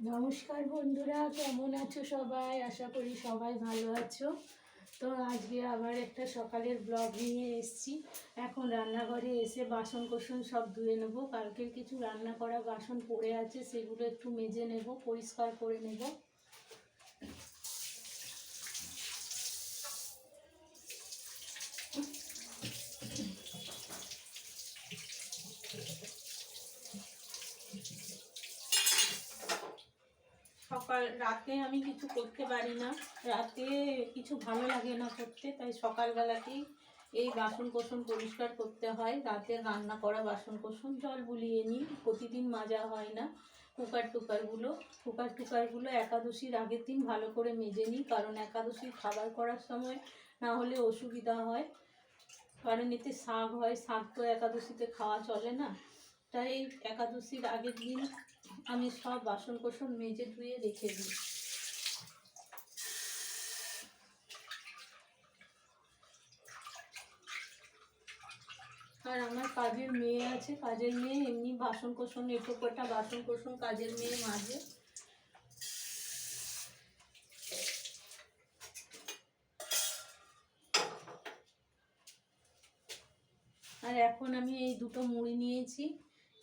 নমস্কার বন্ধুরা, কেমন আছো সবাই? আশা করি সবাই ভালো আছো। তো আজকে আবার একটা সকালের ব্লগ নিয়ে এসেছি। এখন রান্নাঘরে এসে বাসন কোসন সব ধুয়ে নেব। কালকের কিছু রান্না করা বাসন পড়ে আছে, সেগুলো একটু মেজে নেব, পরিষ্কার করে নেব। সকাল রাতে আমি কিছু করতে পারি না। রাতে কিছু ভালো লাগে না করতে, তাই সকালবেলাতেই এই বাসন কোসন পরিষ্কার করতে হয়। রাতে রান্না করা বাসন কোসন জল বুলিয়ে নিই। প্রতিদিন মাজা হয় না কুকার টুকারগুলো। কুকার টুকারগুলো একাদশীর আগের দিন ভালো করে মেজে নিই, কারণ একাদশীর খাবার করার সময় না হলে অসুবিধা হয়। কারণ এতে শাক হয়, শাক তো একাদশীতে খাওয়া চলে না। তাই একাদশীর আগের দিন আমি সব বাসন কোসন মেজে ধুয়ে রেখে দিই। আর আমার কাজের মেয়ে আছে, কাজের মেয়ে এমনি বাসন কোসন এটো কটা বাসন কোসন কাজের মেয়ে মাঝে আর এখন আমি এই দুটো মুড়ি নিয়েছি।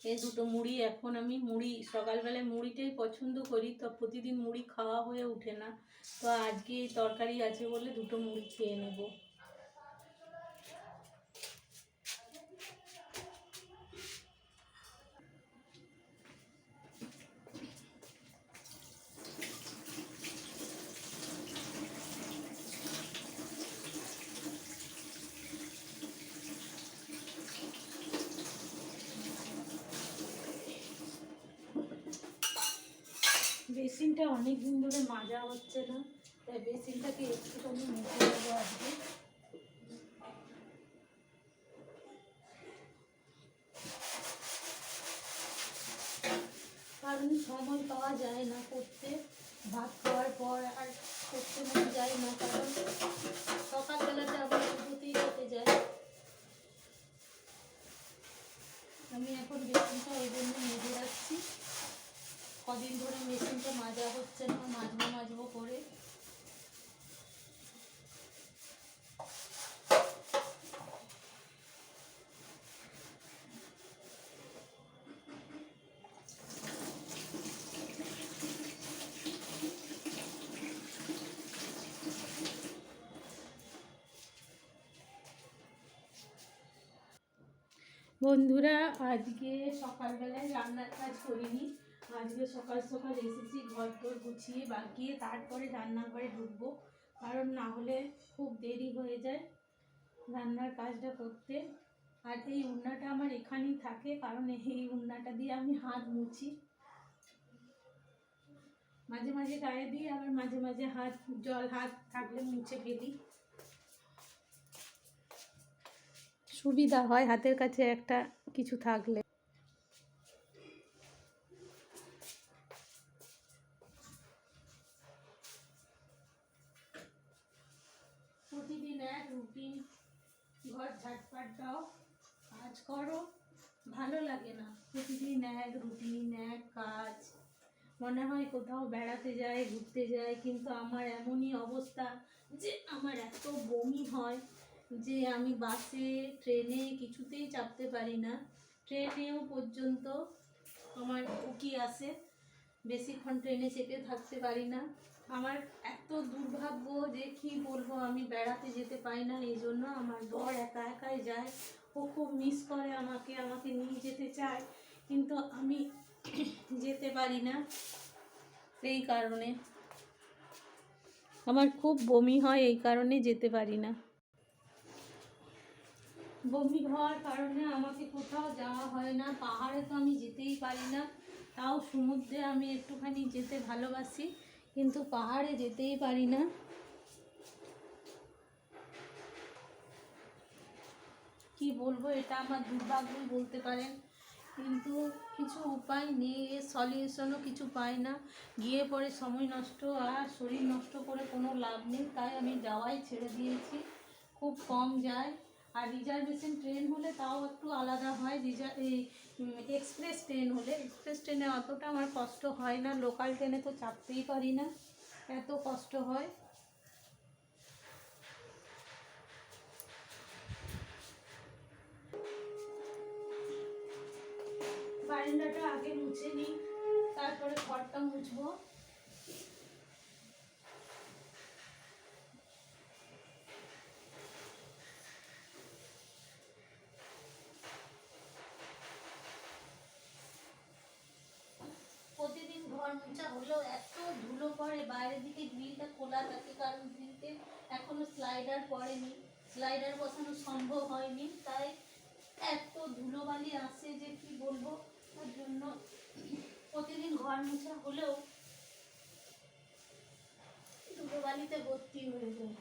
এই দুটো মুড়ি এখন আমি মুড়ি, সকালবেলায় মুড়িটাই পছন্দ করি, তো প্রতিদিন মুড়ি খাওয়া হয়ে ওঠে না। তো আজকে তরকারি আছে বলে দুটো মুড়ি খেয়ে নেব। বেসিনটা অনেক দিন ধরে মাজা হচ্ছে না, তাই বেসিনটাকে একটুখানি মুছে দেবো আজকে। কারণ সময় পাওয়া যায় না করতে, ভাত খাওয়ার পর আর করতে মনে যায় না, কারণ সকালবেলাতে আবার পুজোতেই যেতে যায়। আমি এখন বেসিনটা ওই জন্য মেজে রাখছি। কদিন ধরে মেশিনটা মাজা হচ্ছে না, মাজবো মাজবো করে। বন্ধুরা, আজকে সকালবেলায় রান্নার কাজ করিনি। আজকে সকাল সকাল এসেছি, ঘর টর গুছিয়ে বাকিয়ে তারপরে রান্নাঘরে ঢুকবো। কারণ না হলে খুব দেরি হয়ে যায় রান্নার কাজটা করতে। আর এই উন্নাটা আমার এখানেই থাকে, কারণ এই উন্নাটা দিয়ে আমি হাত মুছি। মাঝে মাঝে গায়ে দিই, আবার মাঝে মাঝে হাত, জল হাত থাকলে মুছে ফেলি। সুবিধা হয় হাতের কাছে একটা কিছু থাকলে। ভালো লাগে না। প্রতিদিন এক রুটিন এক কাজ। মনে হয় কোথাও বেড়াতে যায় ঘুরতে যায় কিন্তু আমার এমনই অবস্থা যে আমার এত বমি হয় যে আমি বাসে, ট্রেনে কিছুতেই চাপতে পারি না। ট্রেনেও পর্যন্ত আমার উকি আসে। বেশিক্ষণ ট্রেনে চেপে থাকতে পারি না। আমার এত দুর্ভাগ্য যে কি বলব, আমি বেড়াতে যেতে পাই না, এই জন্য আমার বর একা একাই যায়। ও খুব মিস করে আমাকে আমাকে নিয়ে যেতে চায়। কিন্তু আমি যেতে পারি না সেই কারণে। আমার খুব বমি হয় এই কারণে যেতে পারি না। বমি হওয়ার কারণে আমাকে কোথাও যাওয়া হয় না, পাহাড়ে তো আমি যেতেই পারি না। তাও সমুদ্রে আমি একটুখানি যেতে ভালোবাসি। কিন্তু পাহাড়ে যেতেই পারি না। কি বলব, এটা আমার দুর্ভাগ্যই বলতে পারেন। কিন্তু কিছু উপায় নেই, এর সলিউশনও কিছু পাই না। গিয়ে পরে সময় নষ্ট আর শরীর নষ্ট করে কোনো লাভ নেই, তাই আমি যাওয়াই ছেড়ে দিয়েছি। খুব কম যায়। আর রিজার্ভেশন ট্রেন হলে তাও একটু আলাদা হয়। রিজার্ভ এই এক্সপ্রেস ট্রেন হলে এক্সপ্রেস ট্রেনে অতটা আমার কষ্ট হয় না লোকাল ট্রেনে তো চাপতেই পারি না, এত কষ্ট হয়। বারান্দাটা আগে মুছে নিই, তারপরে ঘরটা মুছবো। ঘর হলেও এত ধুলো পড়ে, বাইরের দিকে গ্রিলটা খোলা থাকে, কারণ গ্রিলতে এখনও স্লাইডার পড়েনি। স্লাইডার বসানো সম্ভব হয়নি, তাই এত ধুলোবালি আসে যে কি বলব? তার জন্য প্রতিদিন ঘর মোছা হলেও ধুলোবালিতে ভর্তি হয়ে যায়।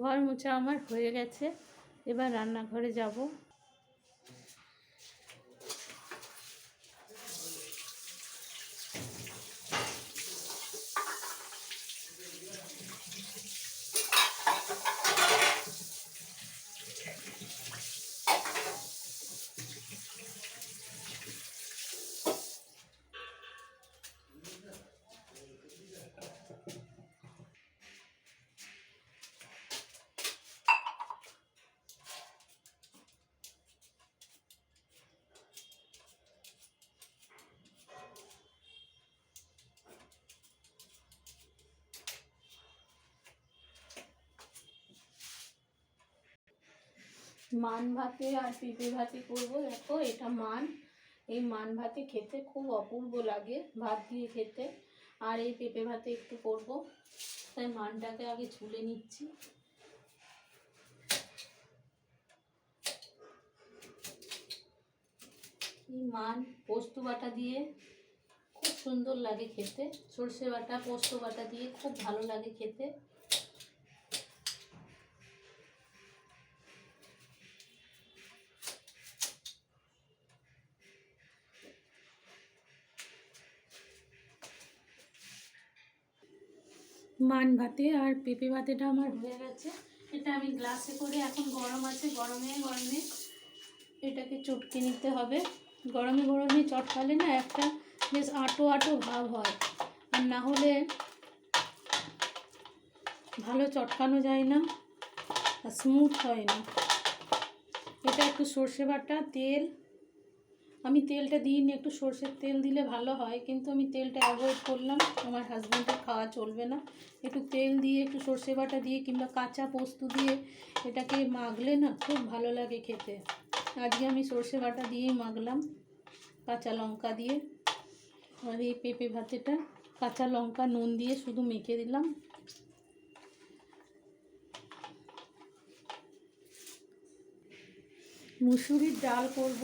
ঘর মোছা আমার হয়ে গেছে। এবার রান্নাঘরে যাব। মান ভাতে আর পেঁপে ভাতে করব। দেখো, এটা মান। এই মান ভাতে খেতে খুব অপূর্ব লাগে, ভাত দিয়ে খেতে। আর এই পেঁপে ভাতে একটু করব। তাই মানটাকে আগে ছুলে নিচ্ছি। এই মান, পোস্ত বাটা দিয়ে খুব সুন্দর লাগে খেতে। সর্ষে বাটা, পোস্ত বাটা দিয়ে খুব ভালো লাগে খেতে। মান ভাতে আর পেঁপে ভাতেটা আমার হয়ে গেছে। এটা আমি গ্লাসে করে এখন গরম আছে, গরমে গরমে এটাকে চটকে নিতে হবে। গরমে গরমে চটকালে না একটা বেশ আটো আটো ভাব হয়। আর না হলে ভালো চটকানো যায় না আর স্মুথ হয় না। এটা একটু সর্ষে বাটা, তেল আমি তেলটা দিইনি, একটু সর্ষের তেল দিলে ভালো হয়, কিন্তু আমি তেলটা অ্যাভয়েড করলাম। আমার হাজব্যান্ডের খাওয়া চলবে না। একটু তেল দিয়ে, একটু সর্ষে বাটা দিয়ে কিংবা কাঁচা পোস্ত দিয়ে এটাকে মাখলে না খুব ভালো লাগে খেতে। আজকে আমি সর্ষে বাটা দিয়েই মাখলাম, কাঁচা লঙ্কা দিয়ে। আর এই পেঁপে ভাতেটা, কাঁচা লঙ্কা, নুন দিয়ে শুধু মেখে দিলাম। মুসুরির ডাল করব।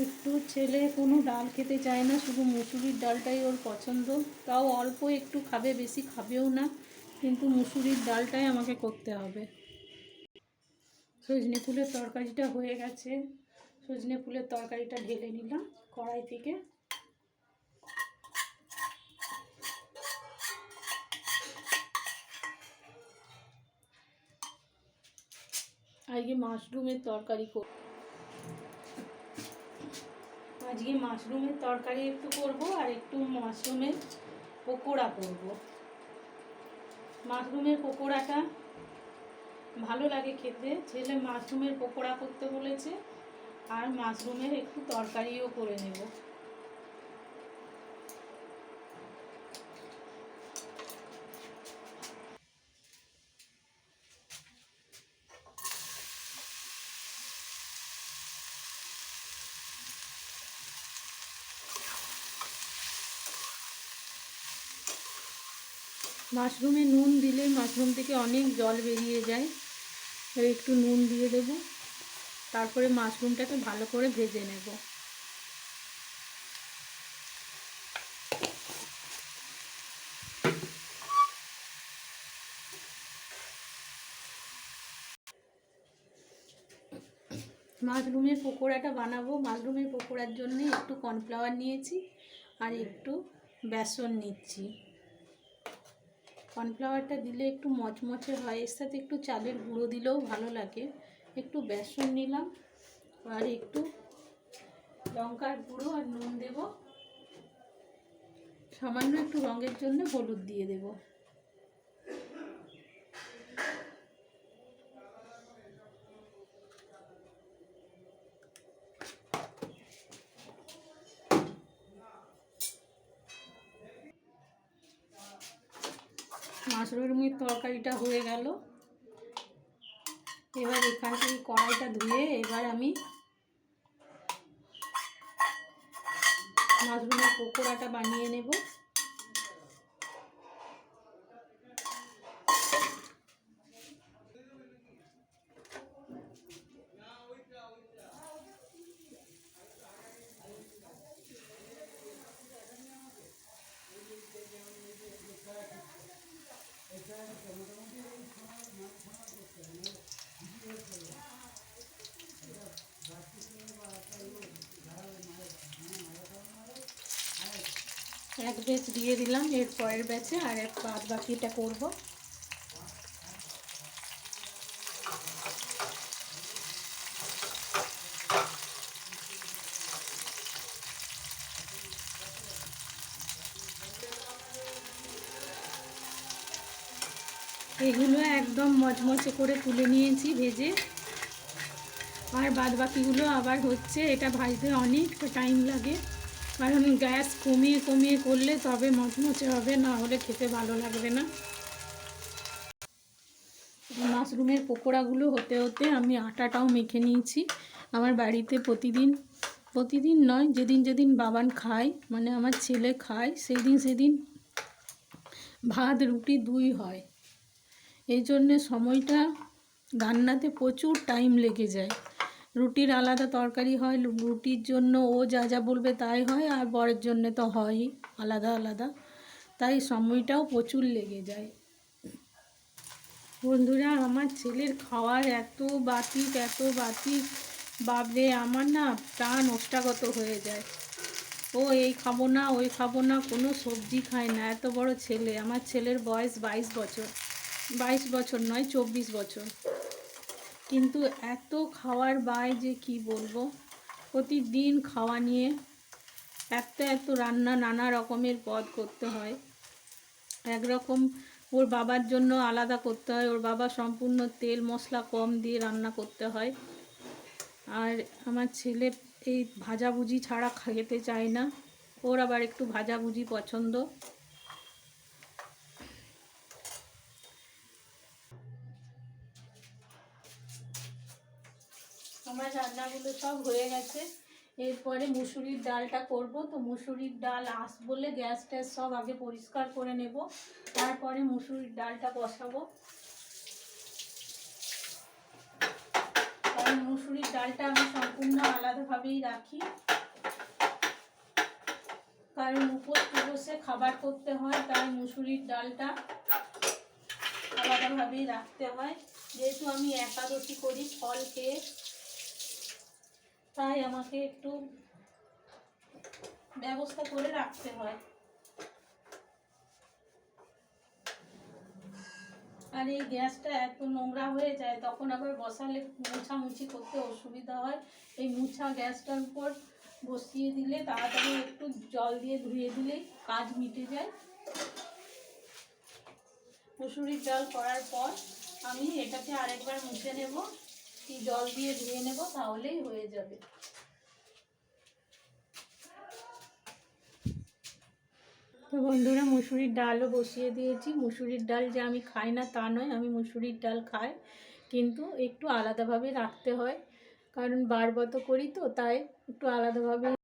একটু ছেলে কোনো ডাল খেতে চায় না, শুধু মুসুরির ডালটাই ওর পছন্দ। তাও অল্প একটু খাবে, বেশি খাবেও না, কিন্তু মুসুরির ডালটাই আমাকে করতে হবে। সজনে ফুলের তরকারিটা হয়ে গেছে। সজনে ফুলের তরকারিটা ঢেলে নিলাম কড়াই থেকে। আজকে মাশরুমের তরকারি করব আজকে মাশরুমের তরকারি একটু করব আর একটু মাশরুমের পকোড়া করব। মাশরুমের পকোড়াটা ভালো লাগে খেতে। ছেলে মাশরুমের পকোড়া করতে বলেছে, আর মাশরুমের একটু তরকারিও করে নেব। মাশরুমে নুন দিলে মাশরুম থেকে অনেক জল বেরিয়ে যায়। একটু নুন দিয়ে দেব। তারপরে মাশরুমটাকে ভালো করে ভেজে নেব। মাশরুমের পকোড়াটা বানাবো। মাশরুমের পকোড়ার জন্য একটু কর্নফ্লাওয়ার নিয়েছি আর একটু বেসন নিচ্ছি। কর্নফ্লাওয়ারটা দিলে একটু মচমচে হয়, এর সাথে একটু চালের গুঁড়ো দিলেও ভালো লাগে। একটু বেসন নিলাম, আর একটু লঙ্কার গুঁড়ো আর নুন দেব। সামান্য একটু রঙের জন্য হলুদ দিয়ে দেব মাশরুমের তরকারিটা হয়ে গেল। এবার এখান থেকে কড়াইটা ধুয়ে এবার আমি মাশরুমের পকোড়াটা বানিয়ে নেব। এক ব্যাচ দিয়ে দিলাম, এর পরের ব্যাচে আর এক বাদ বাকিটা করব। এগুলো একদম মচমচে করে তুলে নিয়েছি ভেজে। আর বাদ বাকিগুলো আবার হচ্ছে, এটা ভাজতে অনেক টাইম লাগে। কারণ গ্যাস কমিয়ে কমিয়ে করলে তবে মচমচে হবে, না হলে খেতে ভালো লাগবে না। মাশরুমের পকোড়াগুলো হতে হতে আমি আটাটাও মেখে নিয়েছি। আমার বাড়িতে প্রতিদিন প্রতিদিন নয়, যেদিন যেদিন বাবান খায় মানে আমার ছেলে খায় সেই দিন সেদিন ভাত, রুটি দুই হয়। এই জন্যে সময়টা রান্নাতে প্রচুর টাইম লেগে যায়। রুটির আলাদা তরকারি হয় রুটির জন্য ও যা যা বলবে তাই হয়, আর বরের জন্য তো হয়ই, আলাদা আলাদা। তাই সময়টাও প্রচুর লেগে যায়। বন্ধুরা, আমার ছেলের খাওয়ার এত বাতিক এত বাতিক বাবরে আমার না প্রাণ ওষ্ঠাগত হয়ে যায়। ও এই খাব না, ওই খাব না, কোনো সবজি খায় না, এত বড় ছেলে। আমার ছেলের বয়স বাইশ বছর। বাইশ বছর নয়, চব্বিশ বছর। কিন্তু এত খাওয়ার বায় যে কি বলব? প্রতিদিন খাওয়া নিয়ে এত এত রান্না নানা রকমের পদ করতে হয়। একরকম ওর বাবার জন্য আলাদা করতে হয়, ওর বাবা সম্পূর্ণ তেল মশলা কম দিয়ে রান্না করতে হয়। আর আমার ছেলে এই ভাজাভুজি ছাড়া খেতে চায় না, ওর আবার একটু ভাজাভুজি পছন্দ। আমার রান্নাগুলো সব হয়ে গেছে। এরপরে মুসুরির ডালটা করব। তো মুসুরির ডাল আস বলে গ্যাস ট্যাস সব আগে পরিষ্কার করে নেব। তারপরে মুসুরির ডালটা বসাবো। কারণ মুসুরির ডালটা আমি সম্পূর্ণ আলাদাভাবেই রাখি। কারণ উপোস উপোসে খাবার করতে হয়, তাই মুসুরির ডালটা আলাদাভাবেই রাখতে হয়। যেহেতু আমি একাদশী করি ফল খেয়ে। তাই আমাকে একটু ব্যবস্থা করে রাখতে হয়। আর এই গ্যাসটা এত নোংরা হয়ে যায়, তখন আবার বসালে মুছামুছি করতে অসুবিধা হয়। এই মুছা গ্যাসটার উপর বসিয়ে দিলে তাড়াতাড়ি একটু জল দিয়ে ধুয়ে দিলেই কাজ মিটে যায়। মুসুরির ডাল করার পর আমি এটাকে আরেকবার মুছে নেব। কি জল দিয়ে ধুয়ে নেব, তাহলেই হয়ে যাবে। তো বন্ধুরা, মুসুরির ডালও বসিয়ে দিয়েছি। মুসুরির ডাল যে আমি খাই না তা নয়, আমি মুসুরির ডাল খাই। কিন্তু একটু আলাদাভাবে রাখতে হয়, কারণ বারবত করি তো, তাই একটু আলাদাভাবে